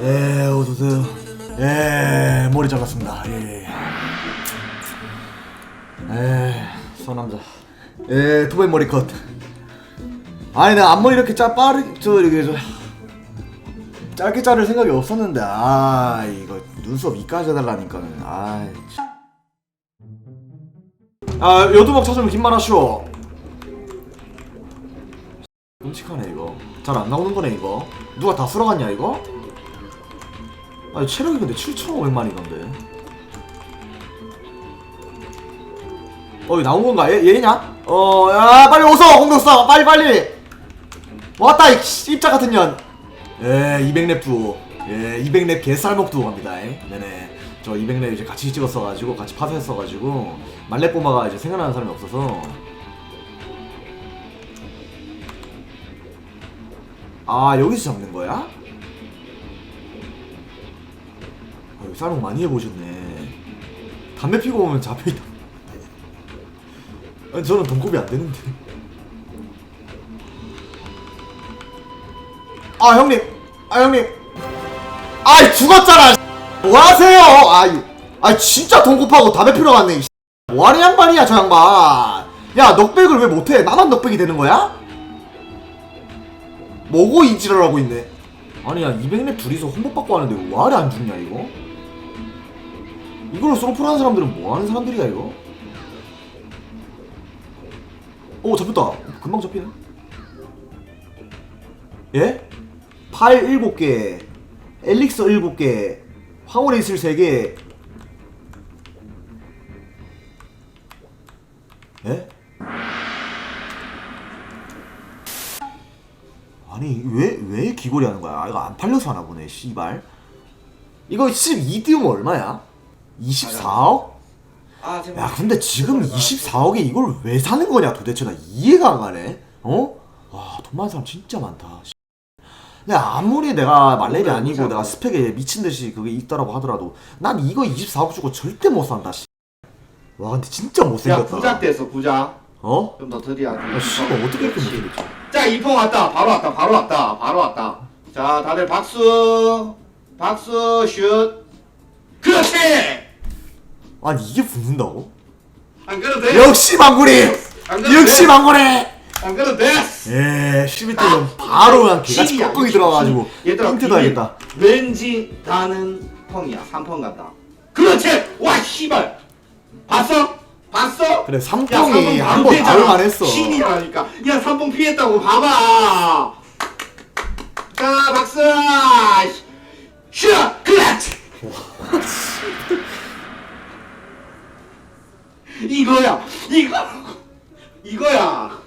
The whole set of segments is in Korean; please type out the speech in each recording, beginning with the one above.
예, 어서오세요. 예, 머리 잘랐습니다. 예. 예, 서남자. 예, 투벤 머리 컷. 아니, 내가 앞머리 이렇게 짜, 빠르, 저, 이렇게, 저. 짧게 자를 생각이 없었는데, 아, 이거 눈썹 이까지 해달라니까는. 참. 아, 여두목 찾으면 김만하쇼. 끔찍하네, 이거. 잘 안 나오는 거네, 이거. 누가 다 쓸어갔냐, 이거? 아니 체력이 근데 7,500만이던데 어 이거 나온 건가? 얘, 얘냐? 어 야 빨리 오서 공격사 빨리 빨리 왔다 이 씨, 입자 같은 년 예, 200랩 두오 예, 200랩 개쌀먹 두오 갑니다 예. 네네 저 200랩 이제 같이 찍었어가지고 같이 파서했어가지고 말렙 뽀마가 이제 생각나는 사람이 없어서 아 여기서 잡는 거야? 쌀먹 많이 해보셨네. 담배 피고 오면 잡혀있다. 아니, 저는 돈kop이 안 되는데. 아, 형님! 아, 형님! 아이, 죽었잖아! 뭐 하세요! 아이, 아 진짜 돈kop하고 담배 피러 갔네, 이 뭐하는 양반이야, 저 양반! 야, 넉백을 왜 못해? 나만 넉백이 되는 거야? 뭐고 이지랄 하고 있네. 아니, 야, 200렙 둘이서 홍보받고 하는데 왜 아래 안 죽냐, 이거? 이걸로 하는 사람들은 뭐 하는 사람들이야 이거? 오 잡혔다 금방 잡히네 예? 팔 7개 엘릭서 7개 황홀의 이슬 3개 예? 아니 왜 왜 기골이 하는 거야? 아, 이거 안 팔려서 하나 보네 씨발 이거 12띄우면 얼마야? 24억? 아 제발. 야 근데 지금 24억에 이걸 왜 사는 거냐 도대체 나 이해가 안 가네 어? 와돈 많은 사람 진짜 많다 씨. 근데 아무리 내가 말레리 아니고 내가 스펙에 미친 듯이 그게 있다라고 하더라도 난 이거 24억 주고 절대 못 산다 씨. 와 근데 진짜 야 못생겼다 부자 됐어 부자. 어? 좀더 드려야지. 야 씨발 어떻게 이렇게 못생겼지 자 이펑 왔다. 바로 왔다. 바로 왔다. 바로 왔다. 자 다들 박수. 박수 슛. 그렇지. 아니 이게 붙는다고? 안 그래도 돼. 역시! 안 그래도 역시 돼. 망구리! 안 그래도 돼. 예 12대전 바로 그냥 개같이 신. 들어가가지고 얘들아 힌트도 비밀. 알겠다 왠지 나는 펑이야. 3펑 간다. 그렇지. 와 씨발. 봤어? 봤어? 그래 야, 3평이 삼성 한번 피했잖아. 나올만 했어 신이라니까. 야, 3번 피했다고 봐봐. 자, 박수. 슈, 클래치. 이거야. 이거. 이거야.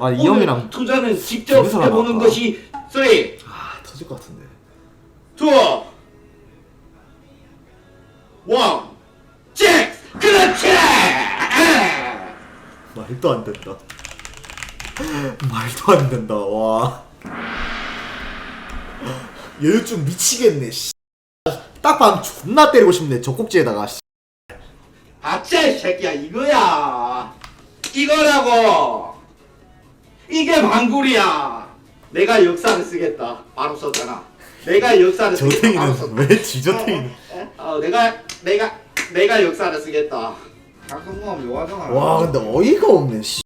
아, 이 오늘 형이랑 투자는 직접 해보는 나왔다. 것이 3, 2, 아 터질 것 같은데 1, 잭! 그렇지! 말도 안 된다 말도 안 된다 와 여유증 미치겠네 씨. 딱 봐면 존나 때리고 싶네 젖꼭지에다가 씨. 아짜 이 새끼야 이거야. 이거라고. 이게 방굴이야. 내가 역사를 쓰겠다. 바로 썼잖아. 내가 역사를 쓰겠다. 바로 썼다. 저탱이는 왜 지저탱이는 어, 내가 내가 내가 역사를 쓰겠다. 작성공하면 요화정 와 근데 어이가 없네 씨.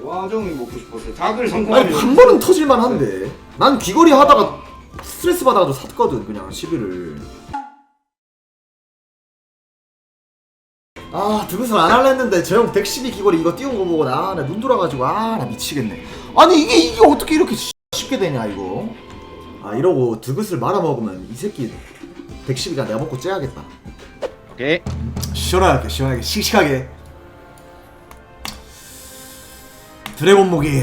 요화정이 먹고 싶었어 아니 성공하면 한 번은 터질만 한데. 난 귀걸이 하다가 스트레스 받아가지고 샀거든 그냥 시비를 아 드문선 안 할라 했는데 저형 112 귀걸이 이거 띄운 거 보고 나눈 돌아가지고 아 나 미치겠네. 아니 이게 이게 어떻게 이렇게 쉬- 쉽게 되냐 이거? 아 이러고 드굿을 말아먹으면 이 새끼 112가 내가 먹고 째야겠다. 오케이. 시원하게 시원하게 씩씩하게. 드래곤 모기.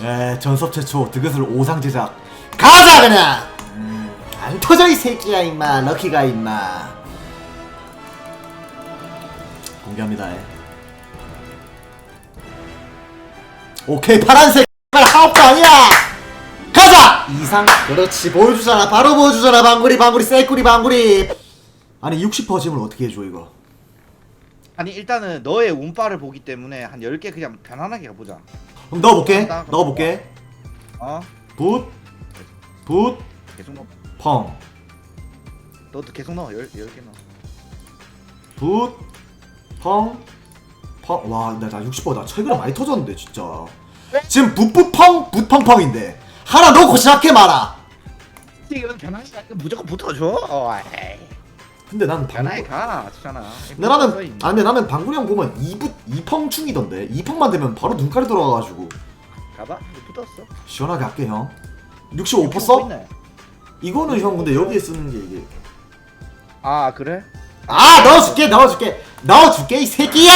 에 전섭 최초 드것을 오상 제작. 가자 그냥! 음, 안 터져 이 새끼야 임마. 럭키가 임마. 공개합니다 에. 오케이 파란색 하옵도 아니야. 가자! 이상 그렇지. 보여주잖아. 바로 보여주잖아. 방구리 방구리 쎄꾸리 방구리. 아니 60% 짐을 어떻게 해줘 이거? 아니 일단은 너의 운빨을 보기 때문에 한 10개 그냥 편안하게 가보자. 그럼 넣어볼게. 나- 넣어볼게. 어? 붓. 붓, 계속 넣어 펑 너도 계속 넣어 열, 열개 넣어 붓, 펑, 펑. 와, 나, 나 60번 나 최근에 많이 터졌는데 진짜. 지금 붓붓 펑, 붓펑펑인데 하나 넣고 시작해 마라. 이건 변하니까 무조건 붙어줘 어, 에이. 근데 변하게 방구. 가 주잖아 근데 나는 아니 나는 방구리 형 보면 이붓 이펑충이던데 이펑만 되면 바로 눈깔이 돌아가가지고 가봐 붙었어 시원하게 할게 형. 65% 써? 있네. 이거는 형 근데 여기에 쓰는 게 이게. 아 그래? 아 넣어줄게 넣어줄게 넣어줄게 이 새끼야.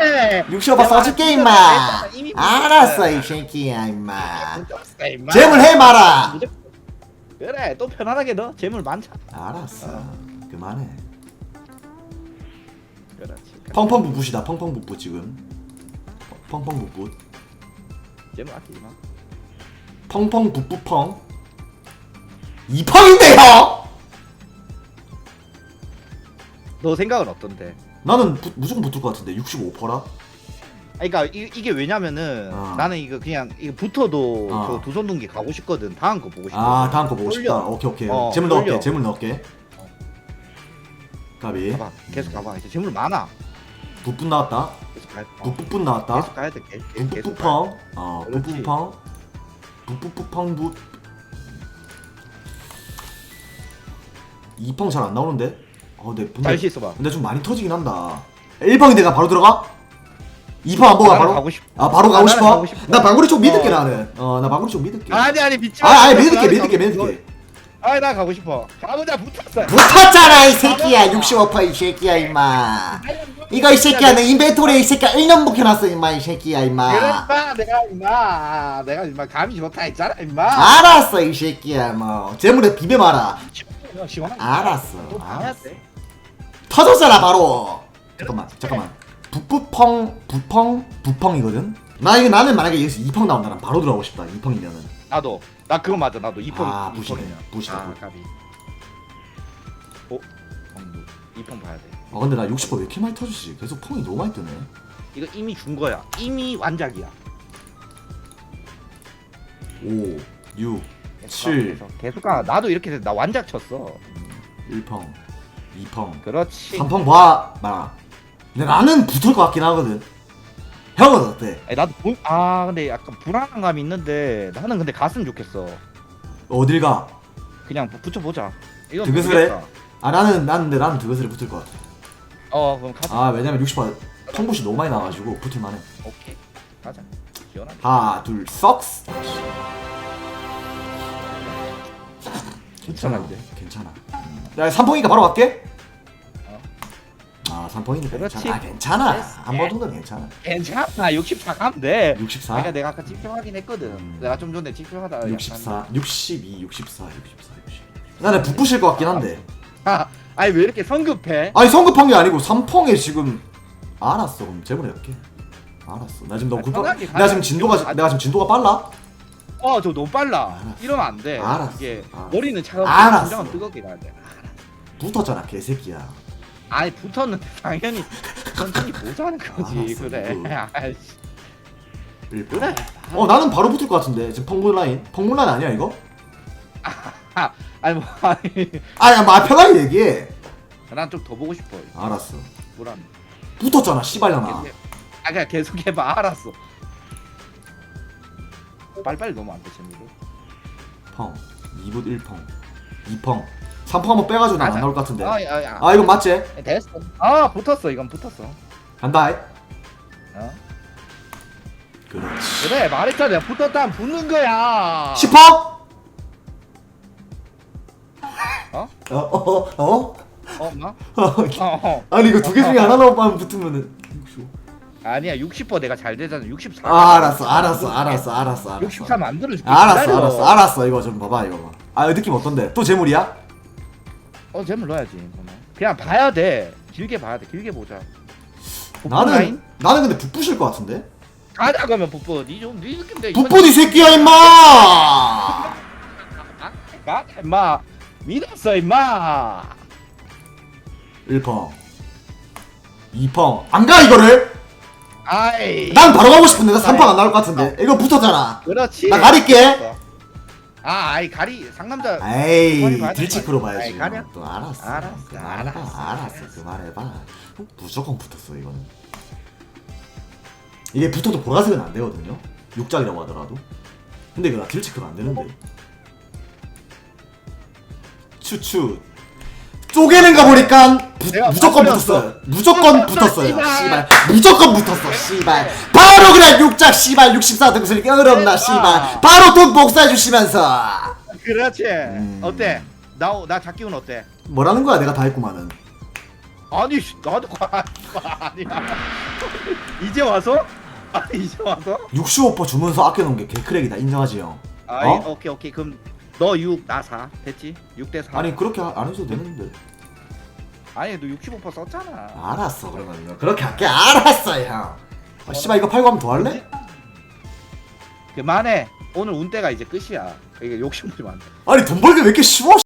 네. 65% 써줄게 임마. 알았어 이 새끼야 임마. 재물 해 마라. 무조건- 그래 또 편안하게 넣어 재물 많잖아 알았어. 그만해. 그렇지 펑펑 붓붓이다. 펑펑 붓붓 지금. 펑펑 붓붓. 재물 아끼지 마 펑펑 붓붓펑. 2팡인데 야! 너 생각은 어떤데? 나는 부, 무조건 붙을 것 같은데 65%라? 그러니까 이, 이게 왜냐면은 어. 나는 이거 그냥 이거 붙어도 어. 저두손동기 가고 싶거든. 다음 거 보고 싶어. 아 다음 거 보고 싶다 오케이 오케이 어, 재물 넣을게 재물 넣을게 까비 가봐. 계속 가봐. 이제 재물 많아. 부뿐 나왔다 계속 가야 나왔다 계속 가야 돼. 계속, 계속 어 그렇지. 북북팡 북북북팡 2방 잘안 나오는데? 어, 내 분명 다시 있어봐. 근데 좀 많이 터지긴 한다. 1펑이 내가 바로 들어가? 2펑 안 보가 바로? 가고 싶. 아 바로 가고 싶어? 가고 싶어. 나 방구리 쪽 믿을게 어. 나는. 어나 방구리 쪽 믿을게. 아니, 아니 믿지 아, 마. 아 믿을게 믿을게 믿을게. 아나 가고 싶어. 가보자 붙었어. 붙었잖아 이 새끼야 65퍼 이 새끼야 임마. 이거 이 새끼야 내 인벤토리에 이 새끼야 1년 묵혀놨어 임마 이 새끼야 그래 임마 내가 임마 내가 임마 감이 좋다 했잖아 임마. 알았어 이 새끼야 뭐 재물에 비벼 마라. 시원하게, 시원하게 알았어, 또 봐야 알았어. 돼 터졌잖아 바로. 잠깐만 잠깐만. 붓붓펑 부펑 부펑이거든. 나 이거 나는 만약에 여기서 2펑 나온다면 바로 들어가고 싶다. 2펑이면은. 나도 나 그거 맞아 나도 이펑 아, 부시네. 부시다, 아. 가비 어? 펑 이펑 봐야 돼 아 근데 나 60%왜 이렇게 많이 터지지? 계속 펑이 너무 많이 뜨네. 이거 이미 준 거야 이미 완작이야 5, 6, 계속 7, 가, 계속, 계속 가 나도 이렇게 돼. 나 완작 쳤어 1펑, 2펑, 그렇지 3펑 봐, 봐. 근데 나는 붙을 것 같긴 하거든. 형은 어때? 아니, 나도 보, 아 근데 약간 불안한 감이 있는데 나는 근데 갔으면 좋겠어 어딜 가? 그냥 붙여보자 이건 드그스레? 모르겠다. 아 나는 나는 근데 나는 드것을 붙을 것 같아. 어 그럼 가자 아 왜냐면 60% 통부시 너무 많이 나가지고 붙을 만해. 오케이 가자 시원하게 하나, 둘, 썩스. 괜찮아? 괜찮아. 야 3펑이니까 바로 갈게. 어. 아 3펑이니까 그렇지. 괜찮아. 아, 괜찮아. 됐어. 한번 정도 괜찮아. 괜찮아 64 가면 돼 64. 그러니까 내가 아까 집중하긴 했거든 음. 내가 좀 전에 집중하다 약간- 64, 62, 64, 64, 60. 나는 붙으실 것 같긴 한데. 아, 아니 왜 이렇게 성급해 아니 성급한 게 아니고 3펑에 지금 알았어. 그럼 재물에 할게. 알았어. 나 지금 너무 아, 급하. 편하게 내가 지금. 진도가 아, 내가 지금 진도가 빨라. 어 저 너무 빨라 알았어. 이러면 안 돼 알았어. 이게 알았어. 머리는 차갑고 알았어. 심장은 뜨겁게 가야 돼 붙었잖아 개새끼야. 아니 붙었는데 당연히 천천히 보자는 거지 알았어, 그래. 아이씨, 1펑. 그래 어 나는 바로 붙을 것 같은데 지금 펑물 라인. 펑물 라인 아니야 이거? 아니 뭐 아니 아야 말 편하게 얘기해. 난 좀 더 보고 싶어 알았어. 보람 붙었잖아 해. 아 그냥 계속 해봐 알았어 빨리빨리 너무 안돼 재미로 펑. 2붓 1펑. 2펑. 3펑 한번 빼가지고 난안 맞아. 나올 것 같은데. 아야 아, 아 이건 맞지? 됐어 아 붙었어 이건 붙었어 간다. 어? 그렇지. 그래 말했잖아 내가 붙었다면 붙는 거야 10펑? 어? 어? 어? 어? 어 뭐? 어? 어, 어. 아니 이거 두 개 중에 하나만 붙으면은 아니야 60% 내가 잘 되잖아 64 아 알았어 알았어 알았어 알았어 알았어 63 만들어줄게 알았어 기다려. 알았어 알았어 이거 좀 봐봐 이거 봐. 아 느낌 어떤데? 또 재물이야? 어 재물 넣어야지 그러면. 그냥 봐야 돼 길게 봐야 돼 길게 보자 북부 나는? 나는 근데 북부실 것 같은데? 가자 그러면 북부 니좀니 느낌 내 북부디 이 새끼야 임마! 가 임마 믿었어 임마 1펑 2펑 안 가 이거를? 아이. 난 바로 가고 싶은데 나 3판 안 나올 것 같은데. 이거 붙었잖아. 그렇지. 나 가릴게. 아, 아이 가리 상남자. 에이 거 아니야. 봐야지. 아이? 또 알았어. 알았어, 그만해봐 알았어, 알았어. 그만해봐. 무조건 붙었어 이거는. 이게 붙어도 보라색은 안 되거든요? 육작이라고 하더라도. 근데 이거 나 딜치크가 안 되는데. 추추 쪼개는 거 보니까 부, 내가 무조건 맞추렸어. 붙었어요 무조건 붙었어요 씨발. 씨발 무조건 붙었어 씨발 바로 그냥 육작 씨발 64등수를 껴들었나 씨발 바로 돈 복사해 주시면서 그렇지. 음. 어때? 나나 잡기운 어때? 뭐라는 거야 내가 다 했구만은 아니 씨, 나도 과- 아니야. 이제 와서? 아 이제 와서? 65% 주문서 아껴놓은 게 개크랙이다 인정하지 형 아이 어? 오케이 오케이 그럼 너 6, 나 4. 됐지? 6대 4. 아니 그렇게 하- 안 해도 되는데 아니 너 65% 썼잖아. 알았어 그러면 그렇게 할게 알았어 형 아, 씨발 이거 팔고 하면 더 할래? 그만해. 오늘 운때가 이제 끝이야. 이게 욕심부리지 마. 아니 돈 벌기 왜 이렇게 쉬워 씨.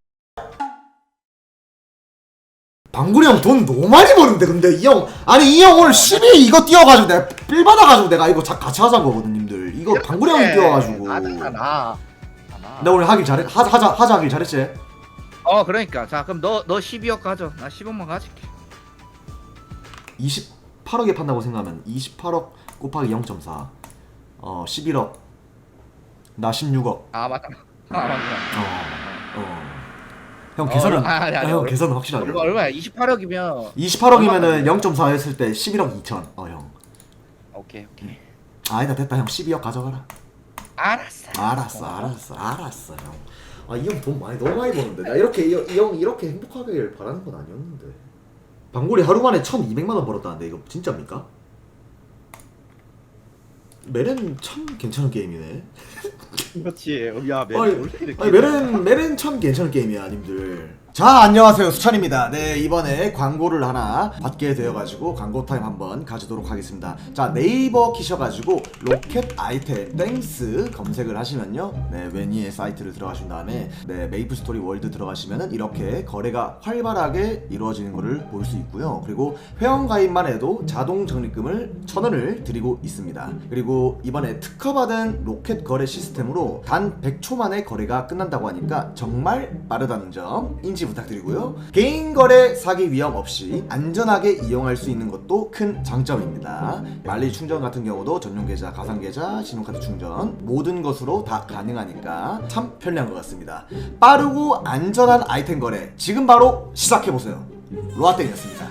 방구리 형 돈 너무 많이 버는데 근데 이 형 아니 이 형 오늘 12 이거 띄워가지고 내가 빌 받아가지고 내가 이거 자, 같이 하자는 거거든 님들 이거 방구리 형이 띄워가지고 아, 나. 나 오늘 하길 잘해 하, 하자 하자 하길 잘했지 어 그러니까 자 그럼 너 너 12억 가져. 나 10억만 가질게. 28억에 판다고 생각하면 28억 곱하기 0.4 어 11억 나 16억 아 맞다. 아 맞다. 어, 어. 형 어, 계산은 아니, 아니, 형 얼마- 계산은 확실하게 얼마 얼마야? 28억이면 28억이면은 0.4 했을 때 11억 2천 어 형 오케이 오케이. 아니다 됐다 형 12억 가져가라 알았어. 알았어 알았어 알았어 형 아 이 형 돈 많이 너무 많이 버는데 나 이렇게 이형 이렇게 행복하길 바라는 건 아니었는데 방골이 하루 만에 1200만 원 벌었다는데 이거 진짜입니까? 메렌 참 괜찮은 게임이네 그렇지. 야 매. 아니, 원래 이렇게. 아니 메렌 메렌 참 괜찮은 게임이야 님들 자 안녕하세요. 수찬입니다. 네 이번에 광고를 하나 받게 되어가지고 광고 타임 한번 가지도록 하겠습니다. 자 네이버 키셔가지고 로켓 아이템 땡스 검색을 하시면요. 네 매니의 사이트를 들어가신 다음에 네 메이플 스토리 월드 들어가시면은 이렇게 거래가 활발하게 이루어지는 것을 볼 수 있고요. 그리고 회원 가입만 해도 자동 적립금을 천 원을 드리고 있습니다. 그리고 이번에 특허받은 로켓 거래 시스템으로 단 100초 만에 거래가 끝난다고 하니까 정말 빠르다는 점 인지 부탁드리고요. 개인 거래 사기 위험 없이 안전하게 이용할 수 있는 것도 큰 장점입니다. 말리 충전 같은 경우도 전용 계좌, 가상 계좌, 신용카드 충전 모든 것으로 다 가능하니까 참 편리한 것 같습니다. 빠르고 안전한 아이템 거래 지금 바로 시작해 보세요. 로아땡이었습니다.